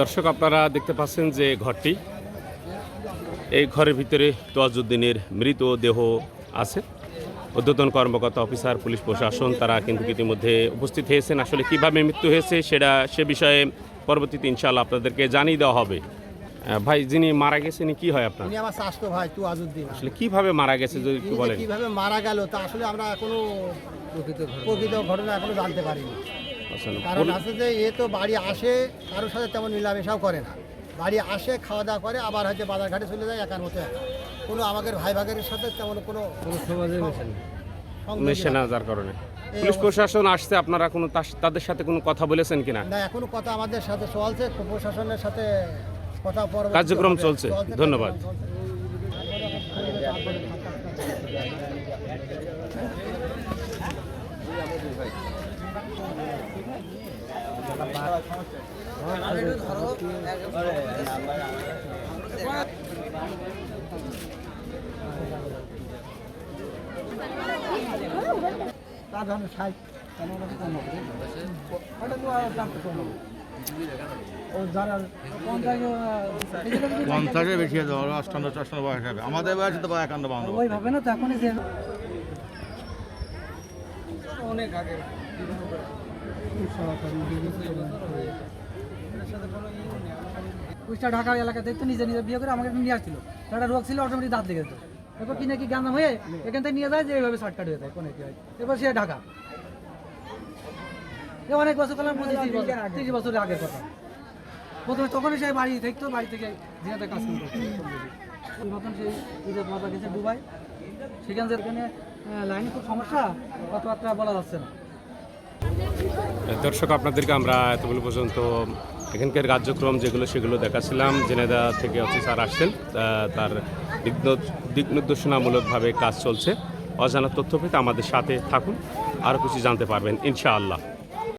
দর্শক আপনারা দেখতে পাচ্ছেন যে ঘরটি। এই ঘরের ভিতরে তোয়াজুদ্দিনের মৃতদেহ আছে। ঊর্ধ্বতন কর্মকর্তা অফিসার পুলিশ প্রশাসন তারা কিন্তু ইতিমধ্যে উপস্থিত হয়েছেন। আসলে কীভাবে মৃত্যু হয়েছে সেটা সে বিষয়ে পরবর্তীতে ইনশাআল্লাহ আপনাদেরকে জানিয়ে দেওয়া হবে। ভাই যিনি মারা গেছেন কি হয় আপনার? উনি আমার স্বাস্থ্য ভাই তু আজুদ্দিন আসলে কীভাবে মারা গেছে যদি একটু বলেন। কীভাবে মারা গেল তা আসলে আমরা এখনও প্রকৃত ঘটনা। এখনও জানতে পারিনি। আসলে কারণ আছে যে এ তো বাড়ি আসে কারোর সাথে তেমন মেলামেশাও করে না। বাড়ি আসে খাওয়া দাওয়া করে আবার হয়তো বাজার ঘাটে চলে যায় একার মতো একা। কোনো আমাদের ভাই ভাগের সাথে তেমন কোনো মেশে না যার কারণে। পুলিশ প্রশাসন আসছে আপনারা কোনো তাদের সাথে কোনো কথা বলেছেন কিনা? না এখনও কথা আমাদের সাথে চলছে প্রশাসনের সাথে কথা কার্যক্রম চলছে। ধন্যবাদ। কার্যক্রম চলছে। তার ধরনের সাইজ ওটা তো যারা পঞ্চাশের বেশি অষ্টান্ন অষ্টান্ন বয়স হবে। আমাদের বয়সে তো একান্ন বাউন্ন। ওইভাবে না তো এখনই যে অনেক আগে। কুষ্টা ঢাকা এলাকাতে তো নিজে নিজে বিয়ে করে আমাকে নিয়ে আসছিল। একটা রোগ ছিল অটোমেটিক দাঁত লেগে যেত। এরপর কিনে কি নাকি গান্দা হয়ে এখান থেকে নিয়ে যায় যে এইভাবে শর্টকাট হয়ে যায়, কোনো কি হয়? এরপর সে ঢাকা। অনেক বছর করলাম, পঁচিশ তিরিশ বছর আগের কথা। প্রথমে তখনই সে বাড়ি থাকতো বাড়ি থেকে জিনাতে কাজ করতো। ওই সেই ঈদের মাথা গেছে দুবাই। সেখান এখানে লাইনে খুব সমস্যা, কথাবার্তা বলা যাচ্ছে না। দর্শক, আপনাদেরকে আমরা এতগুলো পর্যন্ত এখানকার কার্যক্রম যেগুলো, সেগুলো দেখাছিলাম। জেনেদা থেকে অফিসার আসছেন। তার দিক দিক নির্দেশনামূলকভাবে কাজ চলছে। অজানা তথ্য পেতে আমাদের সাথে থাকুন। আরও কিছু জানতে পারবেন, ইনশাআল্লাহ।